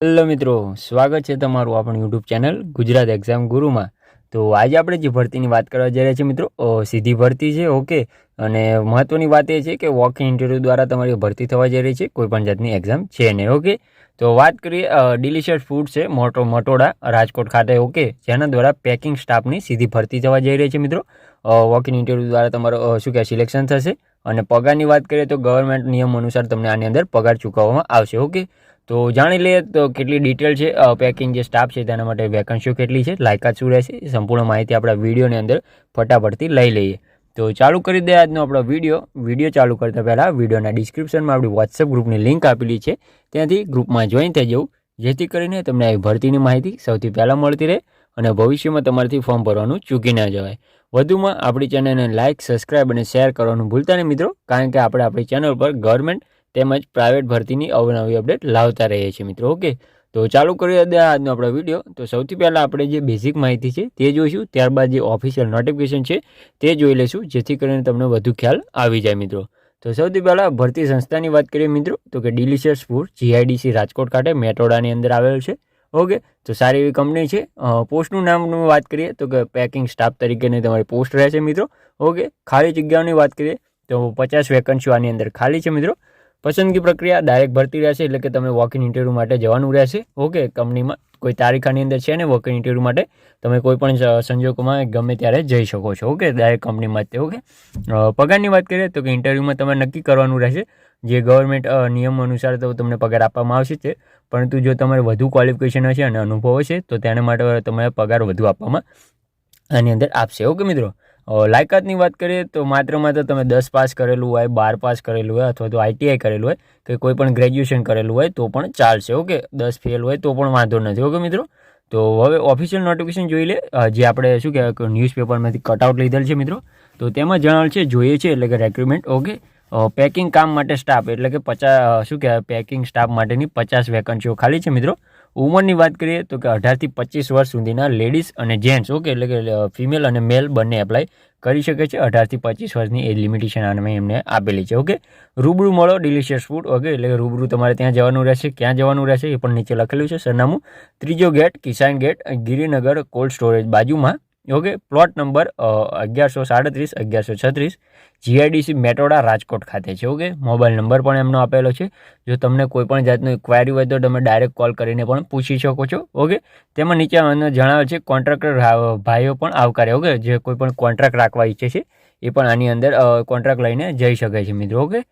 Hello મિત્રો, સ્વાગત છે તમારું આપણી યુટ્યુબ ચેનલ ગુજરાત એક્ઝામ ગુરુમાં તો આજે આપણે જે ભરતીની વાત કરવા જઈ રહ્યા છીએ મિત્રો સીધી ભરતી છે, ઓકે? અને મહત્ત્વની વાત એ છે કે વોક ઇન ઇન્ટરવ્યૂ દ્વારા તમારી ભરતી થવા જઈ રહી છે, કોઈ પણ જાતની એક્ઝામ છે નહીં, ઓકે? તો વાત કરીએ ડિલિશિયસ ફૂડ છે, મોટો મટોડા, રાજકોટ ખાતે, ઓકે? જેના દ્વારા પેકિંગ સ્ટાફની સીધી ભરતી થવા જઈ રહી છે મિત્રો. વોક ઇન ઇન્ટરવ્યૂ દ્વારા તમારો શું કહેવાય સિલેક્શન થશે. અને પગારની વાત કરીએ તો ગવર્મેન્ટ નિયમ અનુસાર તમને આની અંદર પગાર ચૂકવવામાં આવશે ઓકે તો જાણી લઈએ તો કેટલી ડિટેલ છે પેકિંગ જે સ્ટાફ છે તેના માટે વેકન્સીઓ કેટલી છે, લાયકાત શું રહેશે, સંપૂર્ણ માહિતી આપણા વિડીયોની અંદર ફટાફટથી લઈ લઈએ. તો ચાલુ કરી દે આજનો આપણો વીડિયો. વીડિયો ચાલુ કરતા પહેલાં વિડીયોના ડિસ્ક્રિપ્શનમાં આપણી વોટ્સએપ ગ્રુપની લિંક આપેલી છે. ત્યાંથી ગ્રુપમાં જોઈન થઈ જવું. જેથી કરીને તમને ભરતીની માહિતી સૌથી પહેલાં મળતી રહે અને ભવિષ્યમાં તમારાથી ફોર્મ ભરવાનું ચૂકી ના જવાય. વધુમાં આપણી ચેનલને લાઇક સબસ્ક્રાઇબ અને શેર કરવાનું ભૂલતા નહીં મિત્રો, કારણ કે આપણે આપણી ચેનલ પર ગવર્મેન્ટ તેમજ પ્રાઇવેટ ભરતીની અવનવી અપડેટ લાવતા રહીએ છીએ મિત્રો ઓકે તો ચાલુ કરીએ આજનો આપણો વીડિયો તો સૌથી પહેલાં આપણે જે બેઝિક માહિતી છે તે જોઈશું, ત્યારબાદ જે ઓફિશિયલ નોટિફિકેશન છે તે જોઈ લઈશું, જેથી કરીને તમને વધુ ખ્યાલ આવી જાય મિત્રો. તો સૌથી પહેલાં ભરતી સંસ્થાની વાત કરીએ મિત્રો, તો કે ડિલિશિયસ ફૂડ જીઆઈડીસી રાજકોટ ખાતે મેટોડાની અંદર આવેલ છે. ઓકે? તો સારી એવી કંપની છે. પોસ્ટનું નામનું વાત કરીએ તો કે પેકિંગ સ્ટાફ તરીકેની તમારી પોસ્ટ રહેશે મિત્રો. ઓકે? ખાલી જગ્યાઓની વાત કરીએ તો પચાસ વેકન્સીઓ આની અંદર ખાલી છે મિત્રો. પસંદગી પ્રક્રિયા ડાયરેક્ટ ભરતી રહેશે એટલે કે તમે વોક ઇન ઇન્ટરવ્યૂ માટે જવાનું રહેશે. ઓકે? કંપનીમાં કોઈ તારીખ આની અંદર છે ને વોક ઇન ઇન્ટરવ્યૂ માટે તમે કોઈ પણ સંજોગોમાં ગમે ત્યારે જઈ શકો છો. ઓકે? ડાયરેક્ટ કંપનીમાં જ ઓકે? પગારની વાત કરીએ તો કે ઇન્ટરવ્યૂમાં તમારે નક્કી કરવાનું રહેશે. જે ગવર્મેન્ટ નિયમ અનુસાર તો તમને પગાર આપવામાં આવશે છે. પરંતુ જો તમારે વધુ ક્વોલિફિકેશન હશે અને અનુભવ હશે, તો તેના માટે તમારે પગાર વધુ આપવામાં આની અંદર આપશે. ઓકે મિત્રો? લાયકાતની વાત કરીએ તો માત્ર માત્ર તમે દસ પાસ કરેલું હોય, બાર પાસ કરેલું હોય અથવા તો આઈટીઆઈ કરેલું હોય કે કોઈ પણ ગ્રેજ્યુએશન કરેલું હોય તો પણ ચાલશે. ઓકે? દસ ફેલ હોય તો પણ વાંધો નથી. ઓકે મિત્રો? તો હવે ઓફિશિયલ નોટિફિકેશન જોઈ લે. જે આપણે શું કહેવાય ન્યૂઝપેપરમાંથી કટઆઉટ લીધેલ છે મિત્રો. તો તેમાં જણાવેલ છે, જોઈએ છે એટલે કે રેક્રુટમેન્ટ ઓકે? પેકિંગ કામ માટે સ્ટાફ એટલે કે પચાસ શું કહેવાય પેકિંગ સ્ટાફ માટેની પચાસ વેકન્સીઓ ખાલી છે મિત્રો. ઉંમરની વાત કરીએ તો કે અઢારથી પચીસ વર્ષ સુધીના લેડીઝ અને જેન્ટ્સ ઓકે એટલે કે ફિમેલ અને મેલ બંને એપ્લાય કરી શકે છે. અઢારથી પચીસ વર્ષની એજ લિમિટેશન આને એમને આપેલી છે ઓકે રૂબરૂ મળો ડિલિશિયસ ફૂડ ઓકે એટલે કે રૂબરૂ તમારે ત્યાં જવાનું રહેશે, ક્યાં જવાનું રહેશે એ પણ નીચે લખેલું છે સરનામું. ત્રીજો gate Kisan gate Girinagar cold storage બાજુમાં ઓકે, પ્લોટ નંબર અગિયારસો સાડત્રીસ, અગિયારસો છત્રીસ, જીઆઈડીસી મેટોડા, રાજકોટ ખાતે છે, ઓકે? મોબાઈલ નંબર પણ એમનો આપેલો છે. જો તમને કોઈપણ જાતની ક્વાયરી હોય તો તમે ડાયરેક્ટ કોલ કરીને પણ પૂછી શકો છો, ઓકે? તેમાં નીચે જણાવેલ છે કોન્ટ્રાક્ટર ભાઈઓ પણ આવકારે, ઓકે? જે કોઈ પણ કોન્ટ્રાક્ટ રાખવા ઈચ્છે છે, એ પણ આની અંદર કોન્ટ્રાક્ટ લઈને જઈ શકે છે, મિત્રો, ઓકે?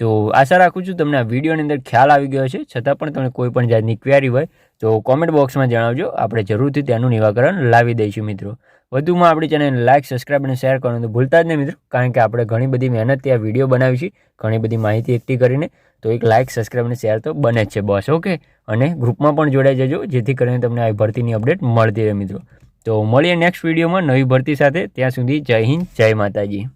તો આશા રાખું છું તમને આ વિડીયોની અંદર ખ્યાલ આવી ગયો છે છતાં પણ તમને કોઈ પણ જાતની ક્વેરી હોય તો કોમેન્ટ બોક્સમાં જણાવજો. આપણે જરૂરથી તેનું નિવાકરણ લાવી દઈશું મિત્રો. વધુમાં આપણી ચેનલને લાઇક સબસ્ક્રાઇબ અને શેર કરવાનું તો ભૂલતા જ નહીં મિત્રો, કારણ કે આપણે ઘણી બધી મહેનતથી આ વીડિયો બનાવી છે ઘણી બધી માહિતી એકઠી કરીને. તો એક લાઇક સબસ્ક્રાઇબ અને શેર તો બને જ છે બસ ઓકે અને ગ્રુપમાં પણ જોડાઈ જજો, જેથી કરીને તમને આ ભરતીની અપડેટ મળતી રહે મિત્રો. તો મળીએ નેક્સ્ટ વિડીયોમાં નવી ભરતી સાથે. ત્યાં સુધી જય હિન્દ, જય માતાજી.